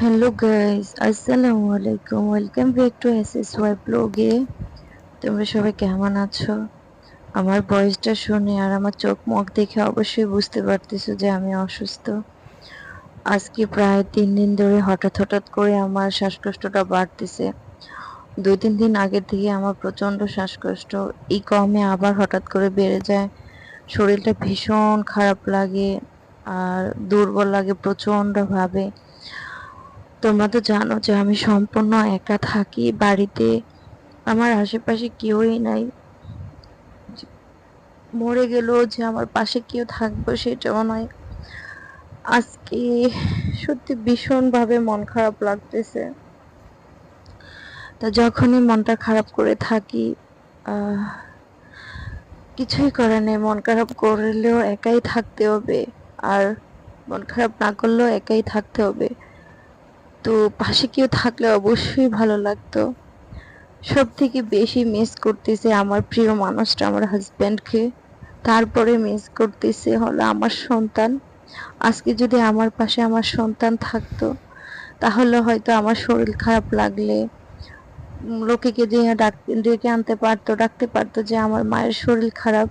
Hello guys আসসালামু আলাইকুম welcome back to S S Y ব্লগে তোমরা সবাই কেমন আছো? আমার ভয়েসটা শুনে আর আমার চোখ মুখ দেখে অবশ্যই বুঝতে পারতেছো যে আমি অসুস্থ। আজকে প্রায় তিন দিন ধরে হঠাৎ হঠাৎ করে আমার শ্বাসকষ্টটা বাড়তেছে। দুই, তিন দিন আগের থেকে আমার প্রচণ্ড শ্বাসকষ্ট। এই কমে আবার হঠাৎ করে বেড়ে যায়। শরীরটা ভীষণ খারাপ লাগে আর দুর্বল লাগে প্রচণ্ডভাবে। তোমরা তো জানো যে আমি সম্পূর্ণ একা থাকি, বাড়িতে আমার আশেপাশে কেউই নাই। মরে গেলেও যে আমার পাশে কেউ থাকবে সেটাও নয়। আজকে সত্যি ভীষণভাবে মন খারাপ লাগতেছে। তা যখনই মনটা খারাপ করে থাকি কিছুই করে নেই। মন খারাপ করলেও একাই থাকতে হবে আর মন খারাপ না করলেও একাই থাকতে হবে। তো পাশে কেউ থাকলে অবশ্যই ভালো লাগতো। সব থেকে বেশি মিস করতেছে আমার প্রিয় মানুষটা আমার হাজব্যান্ডকে তারপরে মিস করতেছে হলো আমার সন্তান। আজকে যদি আমার পাশে আমার সন্তান থাকতো, তাহলে হয়তো আমার শরীর খারাপ লাগলে। লোকে দিয়ে ডাক, ডেকে আনতে পারতো, ডাকতে পারতো যে আমার মায়ের শরীর খারাপ।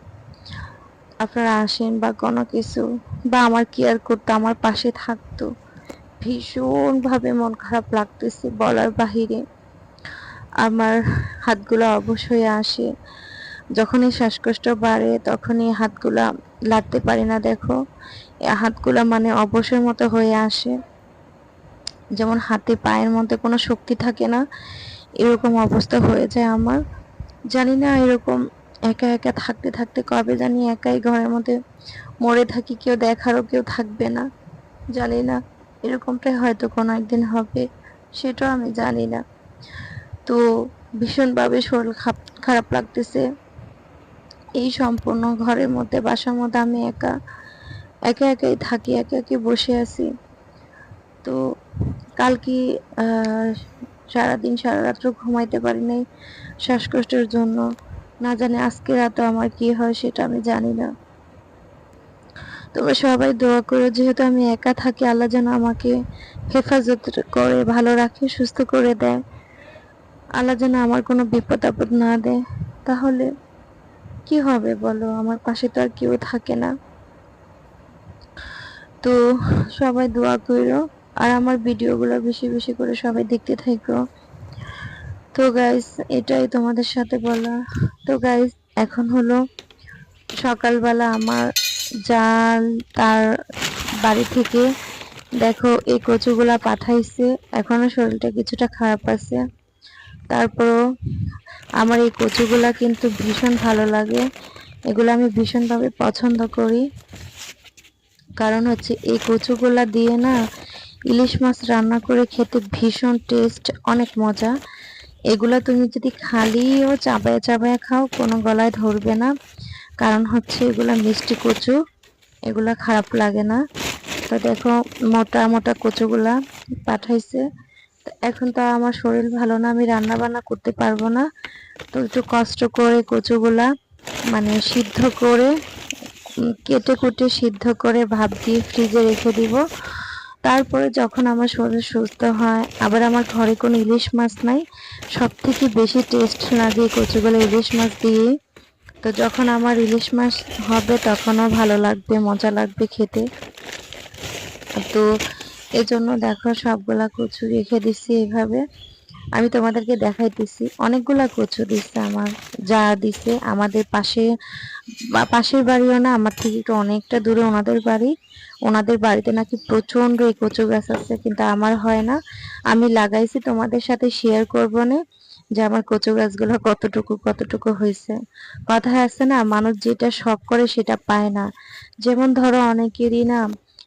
আপনারা আসেন বা কোনো কিছু, বা আমার কেয়ার করতো, আমার পাশে থাকতো। ভীষণভাবে মন খারাপ লাগতেছে বলার বাহিরে। আমার হাতগুলো অবশ হয়ে আসে। যখনই শ্বাসকষ্ট বাড়ে, তখনই হাতগুলা লাড়তে পারি না, দেখো। হাতগুলা মানে অবসের মতো হয়ে আসে। যেমন হাতে, পায়ের মধ্যে কোনো শক্তি থাকে না, এরকম অবস্থা হয়ে যায় আমার। জানি না এরকম একা একা থাকতে থাকতে কবে জানি একাই ঘরের মধ্যে মরে থাকি, কেউ দেখারও কেউ থাকবে না। জানি না এরকমটাই হয়তো কোনো একদিন হবে, সেটাও আমি জানি না। তো ভীষণভাবে শরীর খারাপ লাগতেছে। এই সম্পূর্ণ ঘরের মধ্যে বাসার মধ্যে আমি একা একা একাই থাকি, একা একে বসে আছি। তো কালকে সারাদিন সারা রাত্র ঘুমাইতে পারি নাই শ্বাসকষ্টের জন্য। না জানি আজকে রাতে আমার কি হয়, সেটা আমি জানি না। তোমরা সবাই দোয়া করো, যেহেতু আমি একা থাকি, আল্লাহ যেন আমাকে হেফাজত করে, ভালো রাখে, সুস্থ করে দেয়। আল্লাহ যেন আমার কোনো বিপদ আপদ না দেয়। তাহলে কি হবে বলো? আমার পাশে তো আর কেউ থাকে না। তো সবাই দোয়া করো, আর আমার ভিডিওগুলো বেশি বেশি করে সবাই দেখতে থাকো। তো গাইস এটাই তোমাদের সাথে বলা। তো গাইস এখন হলো সকালবেলা আমার জাল তার বাড়ি থেকে, দেখো এই কচুগুলা পাঠাইছে, এখনও শরীরটা কিছুটা খারাপ আছে। তারপরও আমার এই কচুগুলা কিন্তু ভীষণ ভালো লাগে, এগুলো আমি ভীষণভাবে পছন্দ করি। কারণ হচ্ছে এই কচুগুলা দিয়ে না ইলিশ মাছ রান্না করে খেতে ভীষণ টেস্ট, অনেক মজা। এগুলা তুমি যদি খালিও চাবায় চাবায় খাও, কোনো গলায় ধরবে না। কারণ হচ্ছে এগুলা মিষ্টি কচু, এগুলা খারাপ লাগে না। তো দেখো, মোটা মোটা কচুগুলা পাঠাইছে। এখন তো আমার শরীর ভালো না, আমি রান্না বান্না করতে পারব না। তো একটু কষ্ট করে কচুগুলা মানে সিদ্ধ করে, কেটে কুটে সিদ্ধ করে ভাপ দিয়ে ফ্রিজে রেখে দিব। তারপরে যখন আমার শরীর সুস্থ হয়, আবার আমার ঘরে কোনো ইলিশ মাছ নাই সব থেকে বেশি টেস্ট লাগে কচুগুলো ইলিশ মাছ দিয়ে তো যখন আমার ইলিশ মাছ হবে তখনও ভালো লাগবে, মজা লাগবে খেতে। তো এজন্য দেখো সবগুলা কচু রেখে দিচ্ছি এভাবে। আমি তোমাদেরকে দেখাইতেছি। অনেকগুলা কচু দিচ্ছে আমার, যা দিছে। আমাদের পাশে পাশের বাড়িও না, আমার থেকে একটু অনেকটা দূরে ওনাদের বাড়ি। ওনাদের বাড়িতে নাকি প্রচণ্ড এই কচু গাছ আছে, কিন্তু আমার হয় না। আমি লাগাইছি, তোমাদের সাথে শেয়ার করব না। যে আমার কচু গাছগুলো কতটুকু কতটুকু হয়েছে। কথায় আছে না, মানুষ যেটা শখ করে সেটা পায় না। যেমন ধরো অনেকেরই না,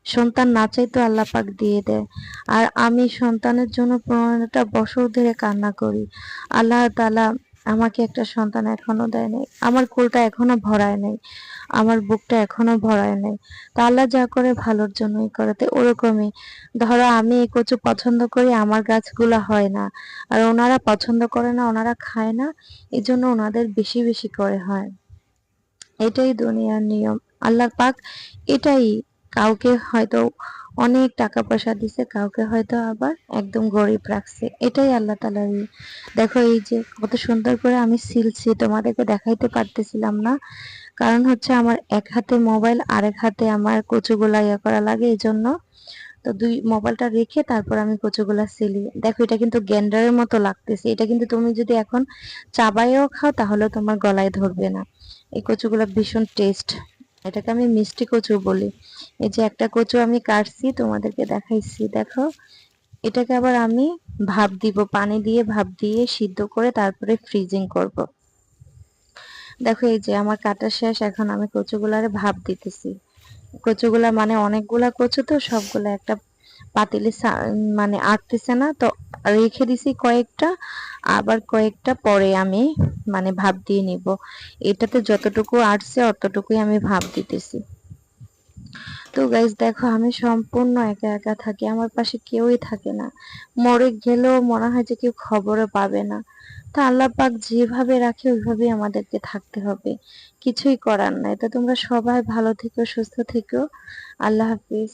সন্তান না চাইতো আল্লাহ পাক দিয়ে দেয়। আর আমি সন্তানের জন্য পনেরোটা বছর ধরে কান্না করি। আল্লাহ তাআলা আমাকে একটা সন্তান এখনও দেয় নাই। আমার কোলটা এখনও ভরায় নাই। আমার বুকটা এখনও ভরায় নাই। তা আল্লাহ যা করে ভালোর জন্যই করে। তো ওরকমই। ধরো আমি এই কচু পছন্দ করি, আমার গাছগুলো হয় না। আর ওনারা পছন্দ করে না, ওনারা খায় না, এই জন্য ওনাদের বেশি বেশি করে হয়। এটাই দুনিয়ার নিয়ম। আল্লাহ পাক এটাই কাউকে হয়তো অনেক টাকা পয়সা দিছে, কাউকে হয়তো আবার একদম গরিব রাখছে। এটাই আল্লাহ তালার। দেখো এই যে কত সুন্দর করে আমি সিলছি, তোমাদেরকে দেখাইতে পারতেছিলাম না। কারণ হচ্ছে আমার এক হাতে মোবাইল, আরেক হাতে আমার কচুগুলা ইয়া করা লাগে এই জন্য তো দুই মোবাইলটা রেখে তারপর আমি কচুগুলা সিলি। দেখো এটা কিন্তু গ্যান্ডারের মতো লাগতেছে। এটা কিন্তু তুমি যদি এখন চাবাইও খাও তাহলে তোমার গলায় ধরবে না। এই কচুগুলা ভীষণ টেস্ট এটাকে আমি মিষ্টি কচু বলি। এই যে একটা কচু আমি কাটছি, তোমাদেরকে দেখাইছি। দেখো, এটাকে আবার আমি ভাপ দিব, পানি দিয়ে ভাপ দিয়ে সিদ্ধ করে তারপরে ফ্রিজিং করব। দেখো, এই যে আমার কাটা শেষ, এখন আমি কচুগুলারে ভাপ দিতেছি। কচুগুলা মানে অনেকগুলা কচু তো, সবগুলা একটা পাতিলে মানে আটতেছে না, তো রেখে দিছি কয়েকটা, আবার কয়েকটা পরে আমি মানে ভাপ দিয়ে নিব। এটাতে যতটুকু আটছে অতটুকুই আমি ভাপ দিতেছি। তো গাইজ দেখো, আমি সম্পূর্ণ একা একা থাকি, আমার পাশে কেউই থাকে না। মরে গেলেও মনে হয় যে কেউ খবরও পাবে না। তা আল্লাহ পাক যেভাবে রাখে, ওইভাবেই আমাদেরকে থাকতে হবে। কিছুই করার নাই তো তোমরা সবাই ভালো থেকো, সুস্থ থেকো। আল্লাহ হাফিজ।